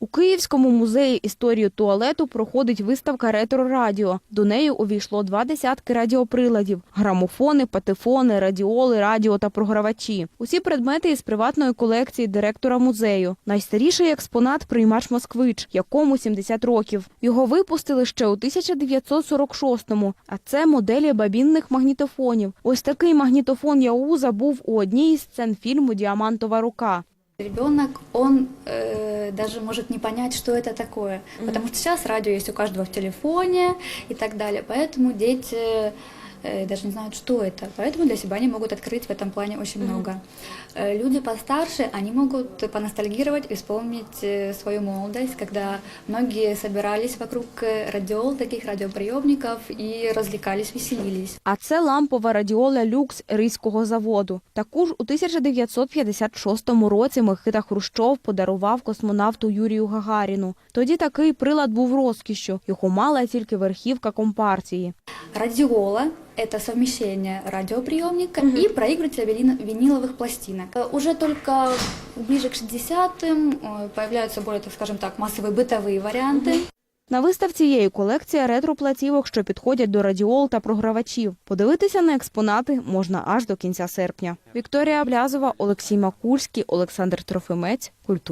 У Київському музеї історії туалету проходить виставка ретро-радіо. До неї увійшло два десятки радіоприладів – грамофони, патефони, радіоли, радіо та програвачі. Усі предмети із приватної колекції директора музею. Найстаріший експонат – приймач «Москвич», якому 70 років. Його випустили ще у 1946-му, а це моделі бабінних магнітофонів. Ось такий магнітофон Яуза був у одній із сцен фільму «Діамантова рука». Ребенок, он э, даже может не понять, что это такое, потому что сейчас радио есть у каждого в телефоне и так далее, поэтому дети э, даже не знают, что это, поэтому для себя они могут открыть в этом плане очень много. Э, люди постарше, они могут поностальгировать и вспомнить э, свою молодость, когда многие собирались вокруг э, радиол, таких радиоприемников и развлекались, веселились. А це лампова радіола «Люкс» Ризького заводу. Таку ж у 1956 році Микита Хрущов подарував космонавту Юрію Гагаріну. Тоді такий прилад був розкішшю. Його мала тільки верхівка компартії. Радиола – это совмещение радиоприемника и проигрывателя вини- виниловых пластинок. Э, Уже только ближе к 60-м э, появляются более, так скажем так, массовые бытовые варианты. На виставці є і колекція ретро-платівок, що підходять до радіол та програвачів. Подивитися на експонати можна аж до кінця серпня. Вікторія Блязова, Олексій Макульський, Олександр Трофимець. Культура.